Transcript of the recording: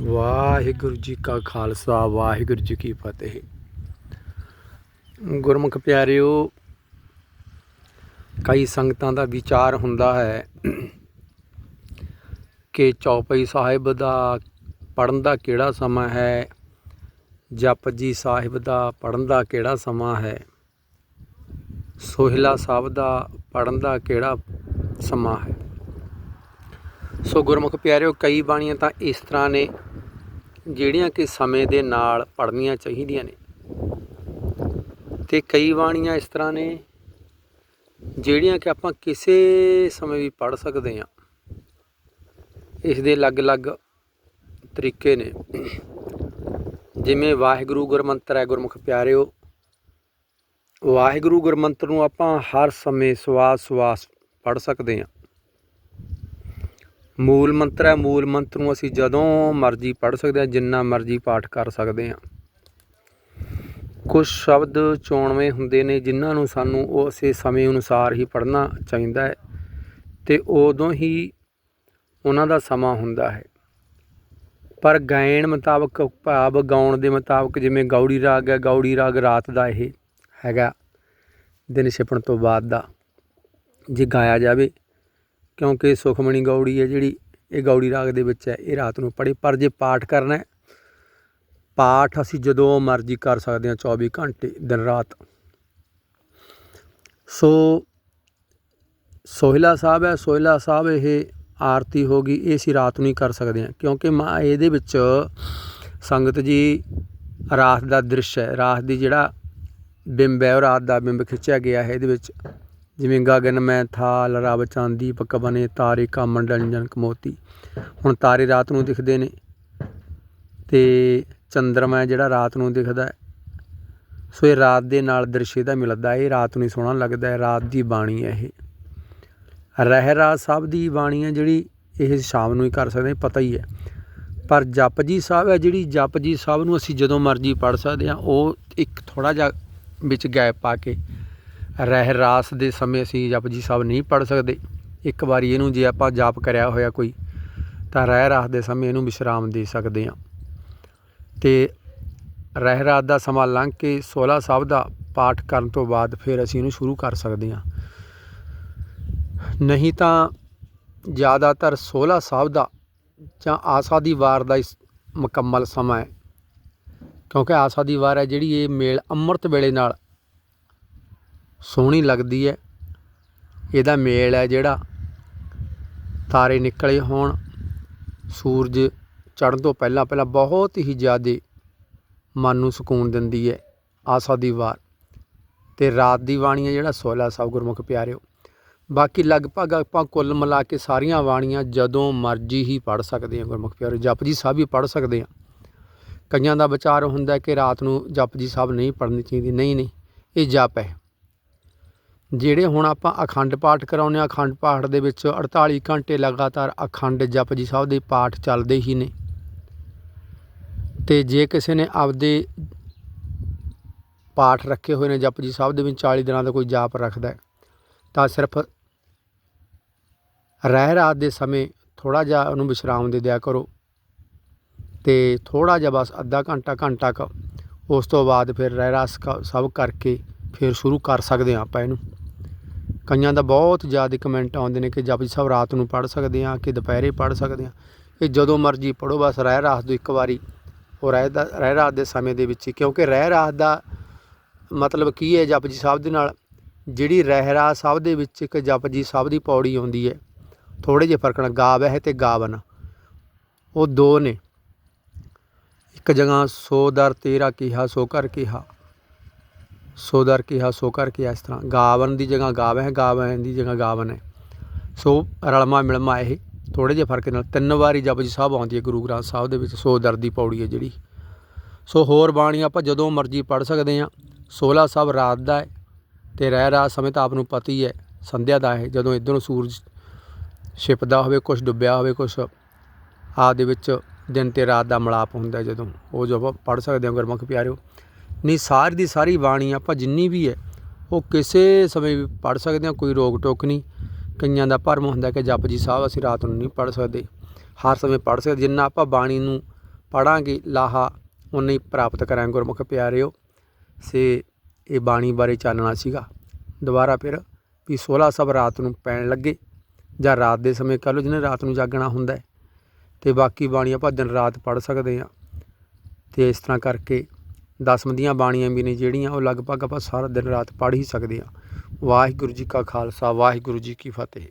ਵਾਹਿਗੁਰੂ ਜੀ ਕਾ ਖਾਲਸਾ, ਵਾਹਿਗੁਰੂ ਜੀ ਕੀ ਫਤਿਹ। ਗੁਰਮੁਖ ਪਿਆਰਿਓ, ਕਈ ਸੰਗਤਾਂ ਦਾ ਵਿਚਾਰ ਹੁੰਦਾ ਹੈ ਕਿ ਚੌਪਈ ਸਾਹਿਬ ਦਾ ਪੜਨ ਦਾ ਕਿਹੜਾ ਸਮਾਂ ਹੈ, ਜਪਜੀ ਸਾਹਿਬ ਦਾ ਪੜਨ ਦਾ ਕਿਹੜਾ ਸਮਾਂ ਹੈ, ਸੋਹਿਲਾ ਸਾਹਿਬ ਦਾ ਪੜਨ ਦਾ ਕਿਹੜਾ ਸਮਾਂ ਹੈ। ਸੋ ਗੁਰਮੁਖ ਪਿਆਰਿਓ, ਕਈ ਬਾਣੀਆਂ ਤਾਂ ਇਸ ਤਰ੍ਹਾਂ ਨੇ ਜਿਹੜੀਆਂ ਕਿ ਸਮੇਂ ਦੇ ਨਾਲ ਪੜ੍ਹਨੀਆਂ ਚਾਹੀਦੀਆਂ ਨੇ। ਤੇ ਕਈ ਬਾਣੀਆਂ ਇਸ ਤਰ੍ਹਾਂ ਨੇ ਜਿਹੜੀਆਂ ਕਿ ਆਪਾਂ ਕਿਸੇ ਸਮੇਂ ਵੀ ਪੜ੍ਹ ਸਕਦੇ ਹਾਂ। ਇਸ ਦੇ ਅਲੱਗ-ਅਲੱਗ ਤਰੀਕੇ ਨੇ। ਜਿਵੇਂ ਵਾਹਿਗੁਰੂ ਗੁਰਮੰਤਰ ਹੈ ਗੁਰਮੁਖ ਪਿਆਰਿਓ, ਵਾਹਿਗੁਰੂ ਗੁਰਮੰਤਰ ਨੂੰ ਆਪਾਂ ਹਰ ਸਮੇਂ ਸਵਾਸ ਸਵਾਸ ਪੜ੍ਹ ਸਕਦੇ ਹਾਂ। ਮੂਲ ਮੰਤਰ ਹੈ, ਮੂਲ ਮੰਤਰ ਨੂੰ ਅਸੀਂ ਜਦੋਂ ਮਰਜ਼ੀ ਪੜ੍ਹ ਸਕਦੇ ਹਾਂ, ਜਿੰਨਾ ਮਰਜ਼ੀ ਪਾਠ ਕਰ ਸਕਦੇ ਹਾਂ। ਕੁਝ ਸ਼ਬਦ ਚੋਣਵੇਂ ਹੁੰਦੇ ਨੇ, ਜਿਨ੍ਹਾਂ ਨੂੰ ਸਾਨੂੰ ਉਸੇ ਸਮੇਂ ਅਨੁਸਾਰ ਹੀ ਪੜ੍ਹਨਾ ਚਾਹੀਦਾ ਹੈ ਤੇ ਉਦੋਂ ਹੀ ਉਹਨਾਂ ਦਾ ਸਮਾਂ ਹੁੰਦਾ ਹੈ। ਪਰ ਗਾਇਣ ਮੁਤਾਬਕ, ਭਾਵ ਗਾਉਣ ਦੇ ਮੁਤਾਬਕ, ਜਿਵੇਂ ਗੌੜੀ ਰਾਗ ਹੈ ਗੌੜੀ ਰਾਗ ਰਾਤ ਦਾ ਇਹ ਹੈਗਾ, ਦਿਨ ਛਿਪਣ ਤੋਂ ਬਾਅਦ ਦਾ। ਜੇ ਗਾਇਆ ਜਾਵੇ ਕਿਉਂਕਿ ਸੁਖਮਣੀ ਗੌੜੀ ਹੈ ਜਿਹੜੀ, ਇਹ ਗੌੜੀ ਰਾਗ ਦੇ ਵਿੱਚ ਹੈ, ਇਹ ਰਾਤ ਨੂੰ ਪੜ੍ਹੇ। ਪਰ ਜੇ ਪਾਠ ਕਰਨਾ ਹੈ, ਪਾਠ ਅਸੀਂ ਜਦੋਂ ਮਰਜ਼ੀ ਕਰ ਸਕਦੇ ਹਾਂ 24 ਘੰਟੇ, ਦਿਨ ਰਾਤ। ਸੋ ਸੋਹਿਲਾ ਸਾਹਿਬ ਹੈ, ਸੋਹਿਲਾ ਸਾਹਿਬ ਇਹ ਆਰਤੀ ਹੋ ਗਈ, ਇਹ ਅਸੀਂ ਰਾਤ ਨੂੰ ਹੀ ਕਰ ਸਕਦੇ ਹਾਂ, ਕਿਉਂਕਿ ਮਾ ਇਹਦੇ ਵਿੱਚ ਸੰਗਤ ਜੀ ਰਾਤ ਦਾ ਦ੍ਰਿਸ਼ ਹੈ, ਰਾਤ ਦੀ ਜਿਹੜਾ ਬਿੰਬ ਹੈ, ਉਹ ਰਾਤ ਦਾ ਬਿੰਬ ਖਿੱਚਿਆ ਗਿਆ ਹੈ, ਇਹਦੇ ਵਿੱਚ ਜਿਵੇਂ ਗਗਨ, ਮੈਂ ਥਾਲ ਰਬ ਚਾਂਦੀ ਪਕਵਨੇ ਤਾਰੇ ਕਾ ਮੰਡਲ ਜਨਕ ਮੋਤੀ ਹੁਣ ਤਾਰੇ ਰਾਤ ਨੂੰ ਦਿਖਦੇ ਨੇ ਤੇ ਚੰਦਰਮਾ ਹੈ ਜਿਹੜਾ ਰਾਤ ਨੂੰ ਦਿਖਦਾ ਸੋ ਇਹ ਰਾਤ ਦੇ ਨਾਲ ਦ੍ਰਿਸ਼ੇ ਦਾ ਮਿਲਦਾ ਇਹ ਰਾਤ ਨੂੰ ਸੋਹਣਾ ਲੱਗਦਾ ਹੈ, ਰਾਤ ਦੀ ਬਾਣੀ ਹੈ ਇਹ। ਰਹਿ ਰਾਤ ਸਾਹਿਬ ਦੀ ਬਾਣੀ ਹੈ ਜਿਹੜੀ ਇਹ ਸ਼ਾਮ ਨੂੰ ਹੀ ਕਰ ਸਕਦੇ, ਪਤਾ ਹੀ ਹੈ। ਪਰ ਜਪਜੀ ਸਾਹਿਬ ਹੈ ਜਿਹੜੀ ਜਪਜੀ ਸਾਹਿਬ ਨੂੰ ਅਸੀਂ ਜਦੋਂ ਮਰਜ਼ੀ ਪੜ ਸਕਦੇ ਹਾਂ, ਉਹ ਇੱਕ ਥੋੜਾ ਜਿਹਾ ਵਿੱਚ ਗੈਪ ਪਾ ਕੇ ਰਹਿ ਰਾਸ ਦੇ ਸਮੇਂ ਅਸੀਂ ਜਪਜੀ ਸਾਹਿਬ ਨਹੀਂ ਪੜ ਸਕਦੇ। ਇੱਕ ਵਾਰੀ ਇਹਨੂੰ ਜੇ ਆਪਾਂ ਜਾਪ ਕਰਿਆ ਹੋਇਆ ਕੋਈ, ਤਾਂ ਰਹਿ ਰਾਸ ਦੇ ਸਮੇਂ ਇਹਨੂੰ ਵਿਸ਼ਰਾਮ ਦੇ ਸਕਦੇ ਹਾਂ। ਤੇ ਰਹਿ ਰਾਤ ਦਾ ਸਮਾਂ ਲੰਘ ਕੇ 16 ਸਾਹਿਬ ਦਾ ਪਾਠ ਕਰਨ ਤੋਂ ਬਾਅਦ ਫਿਰ ਅਸੀਂ ਇਹਨੂੰ ਸ਼ੁਰੂ ਕਰ ਸਕਦੇ ਹਾਂ। ਨਹੀਂ ਤਾਂ ਜ਼ਿਆਦਾਤਰ 16 ਸਾਹਿਬ ਦਾ ਜਾਂ ਆਸਾ ਦੀ ਵਾਰ ਦਾ ਇਸ ਮੁਕੰਮਲ ਸਮਾਂ ਹੈ। ਕਿਉਂਕਿ ਆਸਾ ਦੀ ਵਾਰ ਹੈ ਜਿਹੜੀ ਇਹ ਮੇਲ ਅੰਮ੍ਰਿਤ ਵੇਲੇ ਨਾਲ ਸੋਹਣੀ ਲੱਗਦੀ ਹੈ। ਇਹਦਾ ਮੇਲ ਹੈ ਜਿਹੜਾ ਤਾਰੇ ਨਿਕਲੇ ਹੋਣ। ਸੂਰਜ ਚੜ੍ਹਨ ਤੋਂ ਪਹਿਲਾਂ ਪਹਿਲਾਂ ਬਹੁਤ ਹੀ ਜ਼ਿਆਦਾ ਮਨ ਨੂੰ ਸਕੂਨ ਦਿੰਦੀ ਹੈ ਆਸਾ ਦੀ ਵਾਰ ਤੇ ਰਾਤ ਦੀ ਬਾਣੀ ਹੈ ਜਿਹੜਾ ਸੋਹਲਾ ਸਾਹਿਬ ਗੁਰਮੁਖ ਪਿਆਰਿਓ। ਬਾਕੀ ਲਗਭਗ ਆਪਾਂ ਕੁੱਲ ਮਿਲਾ ਕੇ ਸਾਰੀਆਂ ਬਾਣੀਆਂ ਜਦੋਂ ਮਰਜ਼ੀ ਹੀ ਪੜ੍ਹ ਸਕਦੇ ਹਾਂ ਗੁਰਮੁਖ ਪਿਆਰਿਓ। ਜਪਜੀ ਸਾਹਿਬ ਵੀ ਪੜ੍ਹ ਸਕਦੇ ਹਾਂ। ਕਈਆਂ ਦਾ ਵਿਚਾਰ ਹੁੰਦਾ ਕਿ ਰਾਤ ਨੂੰ ਜਪਜੀ ਸਾਹਿਬ ਨਹੀਂ ਪੜ੍ਹਨੀ ਚਾਹੀਦੀ। ਨਹੀਂ ਨਹੀਂ, ਇਹ ਜਪ ਹੈ। ਜਿਹੜੇ ਹੁਣ ਆਪਾਂ ਅਖੰਡ ਪਾਠ ਕਰਾਉਂਦੇ ਹਾਂ, ਅਖੰਡ ਪਾਠ ਦੇ ਵਿੱਚ 48 ਘੰਟੇ ਲਗਾਤਾਰ ਅਖੰਡ ਜਪਜੀ ਸਾਹਿਬ ਦੇ ਪਾਠ ਚੱਲਦੇ ਹੀ ਨੇ। ਤੇ ਜੇ ਕਿਸੇ ਨੇ ਆਪਦੇ ਪਾਠ ਰੱਖੇ ਹੋਏ ਨੇ ਜਪਜੀ ਸਾਹਿਬ ਦੇ ਵਿੱਚ 40 ਦਿਨਾਂ ਦਾ ਕੋਈ ਜਾਪ ਰੱਖਦਾ ਹੈ, ਤਾਂ ਸਿਰਫ ਰਹਿ ਰਾਤ ਦੇ ਸਮੇਂ ਥੋੜਾ ਜਿਹਾ ਉਹਨੂੰ ਵਿਸ਼ਰਾਮ ਦੇ ਦਿਆ ਕਰੋ ਤੇ ਥੋੜਾ ਜਿਹਾ ਬਸ ਅੱਧਾ ਘੰਟਾ ਘੰਟਾ ਕ, ਉਸ ਤੋਂ ਬਾਅਦ ਫਿਰ ਰਹਿ ਰਾਸ ਕ- ਸਭ ਕਰਕੇ ਫਿਰ ਸ਼ੁਰੂ ਕਰ ਸਕਦੇ ਹਾਂ ਆਪਾਂ ਇਹਨੂੰ। ਕਈਆਂ ਦਾ ਬਹੁਤ ਜ਼ਿਆਦਾ ਕਮੈਂਟ ਆਉਂਦੇ ਨੇ ਕਿ ਜਪਜੀ ਸਾਹਿਬ ਰਾਤ ਨੂੰ ਪੜ੍ਹ ਸਕਦੇ ਹਾਂ, ਕਿ ਦੁਪਹਿਰੇ ਪੜ੍ਹ ਸਕਦੇ ਹਾਂ। ਇਹ ਜਦੋਂ ਮਰਜ਼ੀ ਪੜੋ ਬਸ ਰਹਿ ਰਾਤ ਤੋਂ ਇੱਕ ਵਾਰੀ, ਉਹ ਰਹਿ ਦਾ, ਰਹਿ ਰਾਤ ਦੇ ਸਮੇਂ ਦੇ ਵਿੱਚ ਕਿਉਂਕਿ ਰਹਿ ਰਾਤ ਦਾ ਮਤਲਬ ਕੀ ਹੈ ਜਪਜੀ ਸਾਹਿਬ ਦੇ ਨਾਲ? ਜਿਹੜੀ ਰਹਿ ਰਾਤ ਸਾਹਿਬ ਦੇ ਵਿੱਚ ਇੱਕ ਜਪਜੀ ਸਾਹਿਬ ਦੀ ਪੌੜੀ ਆਉਂਦੀ ਹੈ। ਥੋੜੇ ਜਿਹੇ ਫ਼ਰਕ ਨਾਲ ਗਾਵ ਹੈ ਤੇ ਗਾਵਨ ਉਹ ਦੋ ਨੇ। ਇੱਕ ਜਗ੍ਹਾ ਸੋ ਦਰ ਤੇਰਾ ਕਿਹਾ, ਸੋ ਕਰ ਕਿਹਾ। ਸੋ ਦਰ ਕਿਹਾ ਸੋ ਕਰ ਕਿਹਾ ਇਸ ਤਰ੍ਹਾਂ ਗਾਵਨ ਦੀ ਜਗ੍ਹਾ ਗਾਵ ਹੈ, ਗਾਵਨ ਦੀ ਜਗ੍ਹਾ ਗਾਵਨ ਹੈ। ਸੋ ਰਲਮਾ ਮਿਲਮਾ ਇਹ ਥੋੜੇ ਜਿਹੇ ਫ਼ਰਕ ਨਾਲ ਤਿੰਨ ਵਾਰੀ ਜਪਜੀ ਸਾਹਿਬ ਆਉਂਦੀ ਹੈ, ਗੁਰੂ ਗ੍ਰੰਥ ਸਾਹਿਬ ਦੇ ਵਿੱਚ ਸੋ ਦਰ ਦੀ ਪੌੜੀ ਹੈ ਜਿਹੜੀ। ਸੋ ਹੋਰ ਬਾਣੀ ਆਪਾਂ ਜਦੋਂ ਮਰਜ਼ੀ ਪੜ੍ਹ ਸਕਦੇ ਹਾਂ। 16 ਸਾਹਿਬ ਰਾਤ ਦਾ ਹੈ ਤੇ ਰਹਿ ਰਾਤ ਸਮੇਂ ਤਾਂ ਆਪ ਨੂੰ ਪਤਾ ਹੀ ਹੈ, ਸੰਧਿਆ ਦਾ ਹੈ। ਜਦੋਂ ਇੱਧਰੋਂ ਸੂਰਜ ਛਿਪਦਾ ਹੋਵੇ ਕੁਝ ਡੁੱਬਿਆ ਹੋਵੇ ਕੁਝ ਆ ਦੇ ਵਿੱਚ ਦਿਨ ਤੇ ਰਾਤ ਦਾ ਮਿਲਾਪ ਹੁੰਦਾ ਜਦੋਂ। ਉਹ ਜੋ ਆਪਾਂ ਪੜ੍ਹ ਸਕਦੇ ਹਾਂ ਗੁਰਮੁਖ ਪਿਆਰਿਓ। ਨਹੀਂ, ਸਾਰੀ ਦੀ ਸਾਰੀ ਬਾਣੀ ਆਪਾਂ ਜਿੰਨੀ ਵੀ ਹੈ, ਉਹ ਕਿਸੇ ਸਮੇਂ ਵੀ ਪੜ੍ਹ ਸਕਦੇ ਹਾਂ, ਕੋਈ ਰੋਕ ਟੋਕ ਨਹੀਂ। ਕਈਆਂ ਦਾ ਭਰਮ ਹੁੰਦਾ ਕਿ ਜਪਜੀ ਸਾਹਿਬ ਅਸੀਂ ਰਾਤ ਨੂੰ ਨਹੀਂ ਪੜ੍ਹ ਸਕਦੇ। ਹਰ ਸਮੇਂ ਪੜ੍ਹ ਸਕਦੇ, ਜਿੰਨਾ ਆਪਾਂ ਬਾਣੀ ਨੂੰ ਪੜਾਂਗੇ ਲਾਹਾ ਉਨਾ ਹੀ ਪ੍ਰਾਪਤ ਕਰਾਂਗੇ। ਗੁਰਮੁਖ ਪਿਆਰਿਓ, ਸੇ ਇਹ ਬਾਣੀ ਬਾਰੇ ਚਾਨਣਾ ਸੀਗਾ। ਦੁਬਾਰਾ ਫਿਰ ਵੀ 16 ਸਭ ਰਾਤ ਨੂੰ ਪੈਣ ਲੱਗੇ, ਜਾਂ ਰਾਤ ਦੇ ਸਮੇਂ ਕਹ ਲਓ ਜਿਹਨੇ ਰਾਤ ਨੂੰ ਜਾਗਣਾ ਹੁੰਦਾ ਹੈ। ਤੇ ਬਾਕੀ ਬਾਣੀ ਆਪਾਂ ਦਿਨ ਰਾਤ ਪੜ ਸਕਦੇ ਆ ਤੇ ਇਸ ਤਰ੍ਹਾਂ ਕਰਕੇ ਦਸਮ ਦੀਆਂ ਬਾਣੀਆਂ ਵੀ ਨੇ ਜਿਹੜੀਆਂ ਉਹ ਲਗਭਗ ਆਪਾਂ ਸਾਰਾ ਦਿਨ ਰਾਤ ਪੜ੍ਹ ਹੀ ਸਕਦੇ ਆ ਵਾਹਿਗੁਰੂ ਜੀ ਕਾ ਖਾਲਸਾ, ਵਾਹਿਗੁਰੂ ਜੀ ਕੀ ਫਤਿਹ।